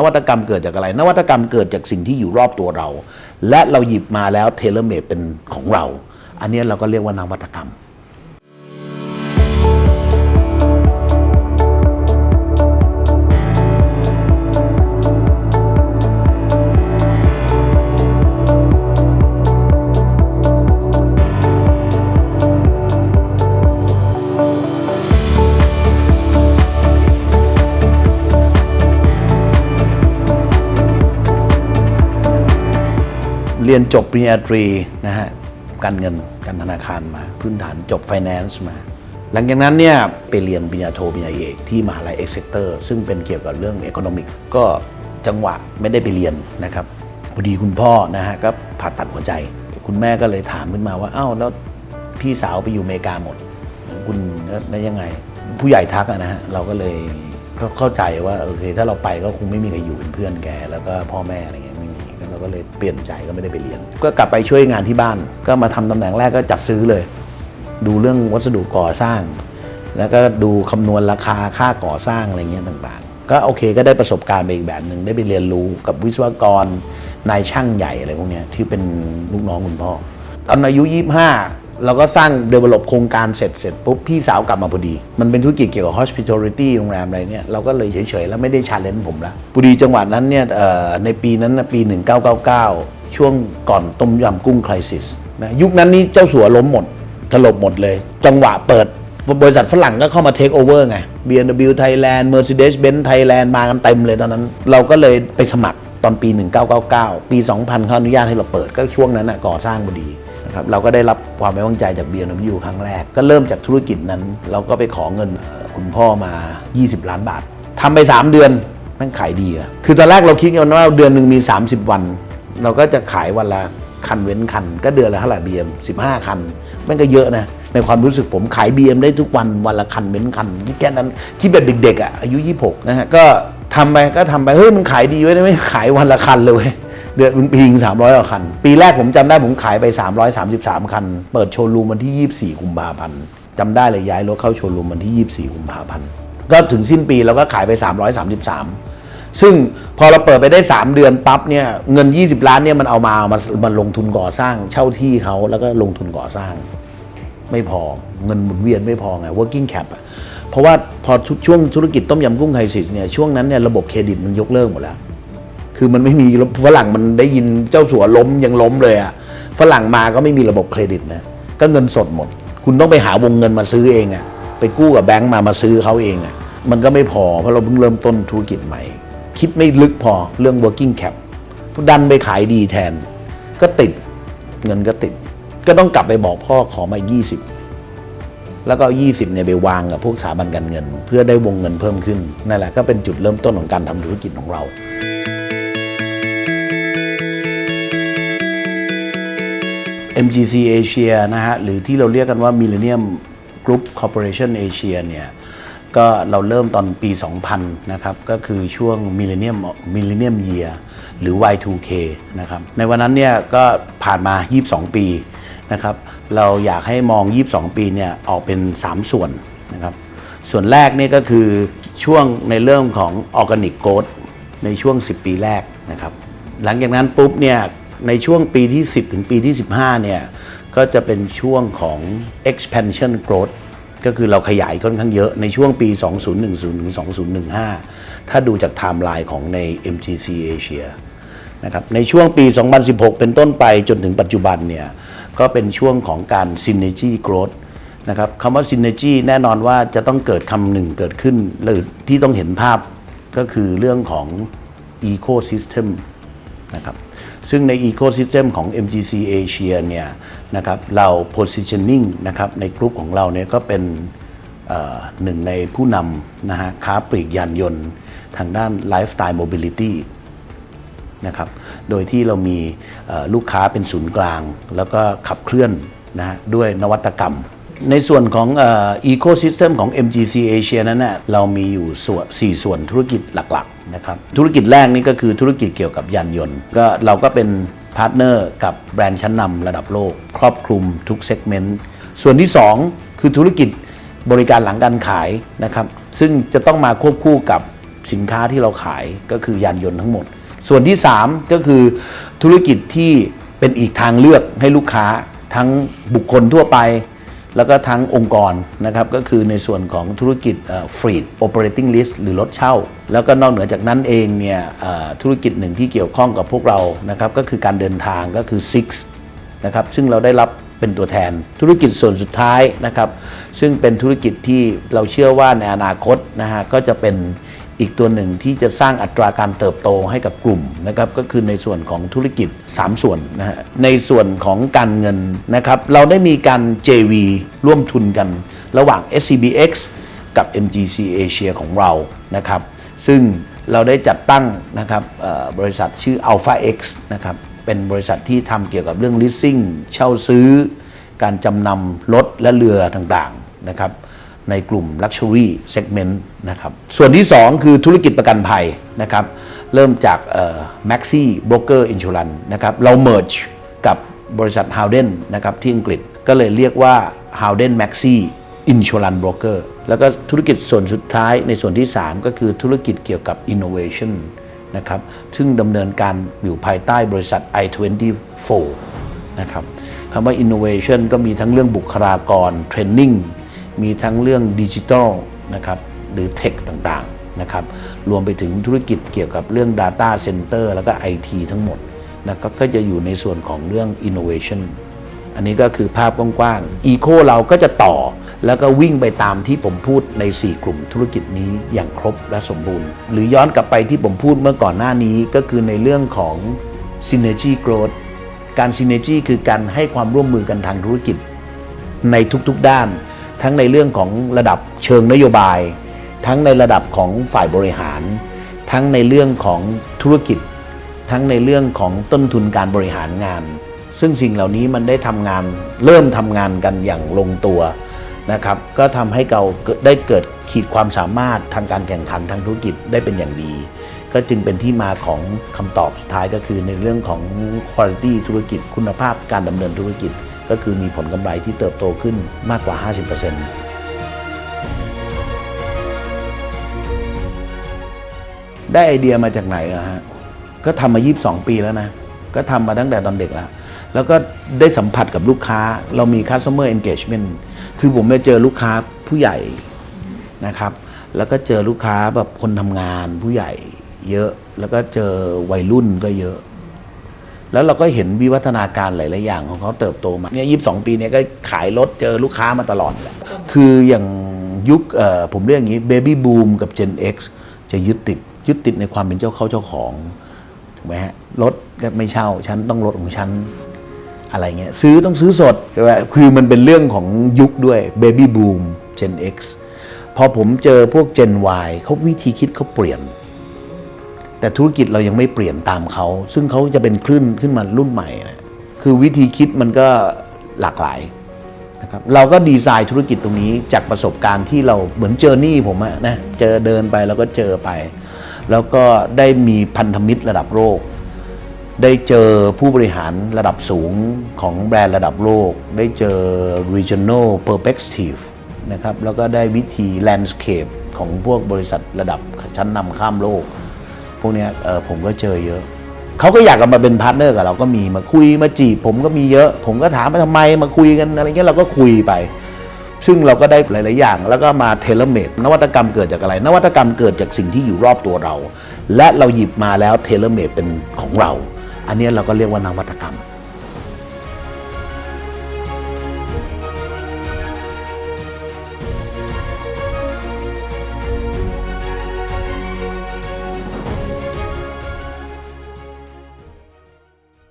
นวัตกรรมเกิดจากอะไร นวัตกรรมเกิดจากสิ่งที่อยู่รอบตัวเรา และเราหยิบมาแล้วเทเลเมดเป็นของเรา อันนี้เราก็เรียกว่านวัตกรรม เรียนจบปริญญาตรีนะฮะการเงินการธนาคารมา พื้นฐานจบ Finance มา หลังจากนั้นเนี่ยไปเรียนปริญญาโทปริญญาเอกที่มหาลัยเอ็กเซเตอร์ซึ่งเป็นเกี่ยวกับเรื่อง Economic ก็จังหวะไม่ได้ไปเรียนนะครับพอดีคุณพ่อนะฮะก็ผ่าตัดหัวใจ คุณแม่ก็เลยถามขึ้นมาว่าเอ้าแล้วพี่สาวไปอยู่อเมริกาหมด คุณแล้ยังไง ผู้ใหญ่ทักนะฮะเราก็เลยเข้าใจว่าโอเคถ้าเราไปก็คงไม่มีใครอยู่เป็นเพื่อนแก แล้วก็พ่อแม่อะไรเงี้ย ก็เลยเปลี่ยนใจก็ไม่ได้ไปเรียน ก็กลับไปช่วยงานที่บ้าน ก็มาทำตำแหน่งแรกก็จัดซื้อเลย ดูเรื่องวัสดุก่อสร้าง แล้วก็ดูคำนวณราคาค่าก่อสร้างอะไรเงี้ยต่างๆ ก็โอเคก็ได้ประสบการณ์ไปอีกแบบหนึ่งได้ไปเรียนรู้กับวิศวกรนายช่างใหญ่อะไรพวกเนี้ยที่เป็นลูกน้องคุณพ่อตอนอายุ 25 เราก็สร้าง develop โครงการเสร็จเสร็จปุ๊บพี่สาวกลับมาพอดี มันเป็นธุรกิจเกี่ยวกับ hospitality โรงแรมอะไรเนี่ยเราก็เลยเฉยๆ แล้วไม่ได้ชาเลนจ์ผมละพอดีจังหวะนั้นเนี่ยในปีนั้นนะปี 1999 ช่วงก่อนต้มยำกุ้งคริสิสนะยุคนั้นนี่เจ้าสัวล้มหมดถล่มหมดเลย จังหวะเปิดบริษัทฝรั่งก็เข้ามาเทคโอเวอร์ไง B&W Thailand Mercedes-Benz Thailand มากันเต็มเลยตอนนั้น เราก็เลยไปสมัครตอนปี 1999 ปี 2000เขาอนุญาตให้เราเปิดก็ช่วงนั้นนะก่อสร้างพอดี นะครับเราก็ได้รับความไว้วางใจจาก B&W ครั้งแรก ก็เริ่มจากธุรกิจนั้น เราก็ไปขอเงินคุณพ่อมา 20 ล้านบาททำไป 3 เดือนมันขายดีอะคือตอนแรกเราคิดกันว่าเดือนหนึ่งมี 30 วัน เราก็จะขายวันละคันเว้นคัน ก็เดือนละเท่าไหร่บีเอ็มสิบห้าคันมันก็เยอะนะในความรู้สึกผมขายบีเอ็มได้ทุกวันวันละคันเว้นคันคิดแค่นั้นคิดแบบเด็กๆอะอายุ 26นะฮะก็ทำไปก็ทำไปเฮ้ยมันขายดีไว้ยไม่ขายวันละคันเลย เดือนปีนึงสามร้อยกว่าคัน ปีแรกผมจำได้ผมขายไป 333 คัน เปิดโชว์รูมวันที่ 24กุมภาพันธ์จำได้เลยย้ายรถเข้าโชว์รูมวันที่ 24กุมภาพันธ์ก็ถึงสิ้นปีเราก็ขายไป 333 ซึ่งพอเราเปิดไปได้ 3 เดือนปั๊บเนี่ยเงิน 20 ล้านเนี่ยมันเอามามามันลงทุนก่อสร้างเช่าที่เขาแล้วก็ลงทุนก่อสร้าง ไม่พอเงินหมุนเวียนไม่พอไง working cap เพราะว่าพอช่วงธุรกิจต้มยำกุ้งไครซิสเนี่ยช่วงนั้นเนี่ยระบบเครดิตมันยกเลิกหมดแล้ว คือมันไม่มีฝรั่งมันได้ยินเจ้าสัวล้มยังล้มเลยอะฝรั่งมาก็ไม่มีระบบเครดิตนะก็เงินสดหมด คุณต้องไปหาวงเงินมาซื้อเองอะไปกู้กับแบงก์มามาซื้อเขาเองอะมันก็ไม่พอเพราะเราเพิ่งเริ่มต้นธุรกิจใหม่ คิดไม่ลึกพอเรื่อง working cap ดันไปขายดีแทน ก็ติดเงินก็ติด ก็ต้องกลับไปบอกพ่อขอมาอีก20 แล้วก็ 20เนี่ยไปวางกับพวกสถาบันการเงิน เพื่อได้วงเงินเพิ่มขึ้นนั่นแหละก็เป็นจุดเริ่มต้นของการทำธุรกิจของเรา MGC Asia นะฮะหรือที่เราเรียกกันว่า Millennium Group Corporation Asia เนี่ยก็เราเริ่มตอนปี 2000 นะครับ ก็คือช่วง Millennium Millennium Year หรือ Y2K นะครับ ในวันนั้นเนี่ยก็ผ่านมา 22 ปีนะครับ เราอยากให้มอง 22 ปีเนี่ยออกเป็น 3 ส่วนนะครับ ส่วนแรกเนี่ยก็คือช่วงในเรื่องของ Organic Growth ในช่วง 10 ปีแรกนะครับ หลังจากนั้นปุ๊บเนี่ย ในช่วงปีที่ 10 ถึงปีที่ 15 เนี่ย ก็จะเป็นช่วงของ expansion growth ก็คือเราขยายค่อนข้างเยอะในช่วงปี 2010ถึง2015 ถ้าดูจากไทม์ไลน์ของใน MGC Asia นะครับในช่วงปี 2016 เป็นต้นไปจนถึงปัจจุบันเนี่ย ก็เป็นช่วงของการ synergy growth นะครับคำว่า synergy แน่นอนว่าจะต้องเกิดคำหนึ่งเกิดขึ้นหรือที่ต้องเห็นภาพก็คือเรื่องของ ecosystem นะครับ ซึ่งใน ecosystem ของ MGC Asia เนี่ยนะครับเรา positioning นะครับในกลุ่มของเราเนี่ยก็เป็นหนึ่งในผู้นำนะฮะค้าปลีกยานยนต์ทางด้าน lifestyle mobility นะครับ โดยที่เรามีลูกค้าเป็นศูนย์กลาง แล้วก็ขับเคลื่อนนะฮะด้วยนวัตกรรม ในส่วนของอีโคซิสเต็มของ MGC Asia นั้นนะเรามีอยู่ส่วน4ส่วนธุรกิจหลักๆ นะครับธุรกิจแรกนี่ก็คือธุรกิจเกี่ยวกับยานยนต์ ก็เราก็เป็นพาร์ทเนอร์กับแบรนด์ชั้นนำระดับโลก ครอบคลุมทุกเซกเมนต์ส่วนที่ 2 คือธุรกิจบริการหลังการขายนะครับซึ่งจะต้องมาควบคู่กับสินค้าที่เราขายก็คือยานยนต์ทั้งหมด ส่วนที่ 3 ก็คือธุรกิจที่เป็นอีกทางเลือกให้ลูกค้าทั้งบุคคลทั่วไป แล้วก็ทั้งองค์กรนะครับก็คือในส่วนของธุรกิจฟรีด operating list หรือรถเช่า แล้วก็นอกเหนือจากนั้นเองเนี่ยธุรกิจหนึ่งที่เกี่ยวข้องกับพวกเรานะครับก็คือการเดินทางก็คือ Six นะครับซึ่งเราได้รับเป็นตัวแทน ธุรกิจส่วนสุดท้ายนะครับซึ่งเป็นธุรกิจที่เราเชื่อว่าในอนาคตนะฮะก็จะเป็น อีกตัวหนึ่งที่จะสร้างอัตราการเติบโตให้กับกลุ่มนะครับก็คือในส่วนของธุรกิจ 3 ส่วนนะฮะในส่วนของการเงินนะครับเราได้มีการ JV ร่วมทุนกัน ระหว่าง SCBX กับ MGC Asia ของเรานะครับซึ่งเราได้จัดตั้งนะครับบริษัทชื่อ Alpha X นะครับเป็นบริษัทที่ทำเกี่ยวกับเรื่อง leasing เช่าซื้อ การจำนำรถและเรือต่างๆนะครับ ในกลุ่ม Luxury Segment นะครับส่วนที่ 2 คือธุรกิจประกันภัยนะครับเริ่มจากเอ่อ Maxi Broker Insurance นะครับเรา merge กับบริษัท Howden นะครับที่อังกฤษก็เลยเรียกว่า Howden Maxi Insurance Broker แล้วก็ธุรกิจส่วนสุดท้ายในส่วนที่ 3 ก็คือธุรกิจเกี่ยวกับ Innovation นะครับซึ่งดำเนินการอยู่ภายใต้บริษัท i24 นะครับคำว่า innovation ก็มีทั้งเรื่องบุคลากร training มีทั้งเรื่องดิจิทัลนะครับหรือเทคต่างๆนะครับรวมไปถึงธุรกิจเกี่ยวกับเรื่อง Data Center แล้วก็ IT ทั้งหมดนะครับก็จะอยู่ในส่วนของเรื่อง innovation อันนี้ก็คือภาพกว้างๆ Eco เราก็จะต่อ แล้วก็วิ่งไปตามที่ผมพูดใน 4 กลุ่มธุรกิจนี้อย่างครบและสมบูรณ์ หรือย้อนกลับไปที่ผมพูดเมื่อก่อนหน้านี้ก็คือในเรื่องของ synergy growth การ synergy คือการให้ความร่วมมือกันทางธุรกิจในทุกๆด้าน ทั้งในเรื่องของระดับเชิงนโยบาย ทั้งในระดับของฝ่ายบริหาร ทั้งในเรื่องของธุรกิจ ทั้งในเรื่องของต้นทุนการบริหารงาน ซึ่งสิ่งเหล่านี้มันได้ทำงานเริ่มทำงานกันอย่างลงตัวนะครับก็ทำให้เราได้เกิดขีดความสามารถทางการแข่งขันทางธุรกิจได้เป็นอย่างดี ก็จึงเป็นที่มาของคำตอบสุดท้ายก็คือในเรื่องของ quality ธุรกิจคุณภาพการดำเนินธุรกิจ ก็คือมีผลกำไรที่เติบโตขึ้นมากกว่า 50%ได้ไอเดียมาจากไหนนะฮะ ก็ทำมา 22 ปีแล้วนะ ก็ทำมาตั้งแต่ตอนเด็กแล้ว แล้วก็ได้สัมผัสกับลูกค้า เรามี customer engagement คือผมไปเจอลูกค้าผู้ใหญ่นะครับ แล้วก็เจอลูกค้าแบบคนทำงานผู้ใหญ่เยอะ แล้วก็เจอวัยรุ่นก็เยอะ แล้วเราก็เห็นวิวัฒนาการหลาย ๆ อย่างของเขาเติบโตมาเนี่ยยีสปีเนี้ก็ขายรถเจอลูกค้ามาตลอดแหละคืออย่างยุคผมเรียกอย่างนี้ Baby Boom กับ Gen X จะยึดติดยึดติดในความเป็นเจ้าเข้าเจ้าของถูกไหมฮะรถก็ไม่เช่าฉันต้องรถของฉันอะไรเงี้ยซื้อต้องซื้อสดใช่ไหมคือมันเป็นเรื่องของยุคด้วย Baby Boom Gen X พอผมเจอพวก Gen Y เขาวิธีคิดเขาเปลี่ยน แต่ธุรกิจเรายังไม่เปลี่ยนตามเขา ซึ่งเขาจะเป็นคลื่นขึ้นมารุ่นใหม่นะคือวิธีคิดมันก็หลากหลายนะครับเราก็ดีไซน์ธุรกิจตรงนี้จากประสบการณ์ที่เราเหมือนเจอร์นี่ผมอะนะเจอเดินไปแล้วก็เจอไป แล้วก็ได้มีพันธมิตรระดับโลกได้เจอผู้บริหารระดับสูงของแบรนด์ระดับโลก ได้เจอ regional perspective นะครับแล้วก็ได้วิธี landscape ของพวกบริษัทระดับชั้นนำข้ามโลก พวกเนี้ยเออผมก็เจอเยอะเขาก็อยากมาเป็นพาร์ทเนอร์กับเราก็มีมาคุยมาจีบผมก็มีเยอะ ผมก็ถามว่าทำไมมาคุยกันอะไรเงี้ยเราก็คุยไป ซึ่งเราก็ได้หลาย ๆ อย่าง แล้วก็มาเทเลเมดนวัตกรรมเกิดจากอะไร นวัตกรรมเกิดจากสิ่งที่อยู่รอบตัวเรา และเราหยิบมาแล้วเทเลเมดเป็นของเรา อันนี้เราก็เรียกว่านวัตกรรม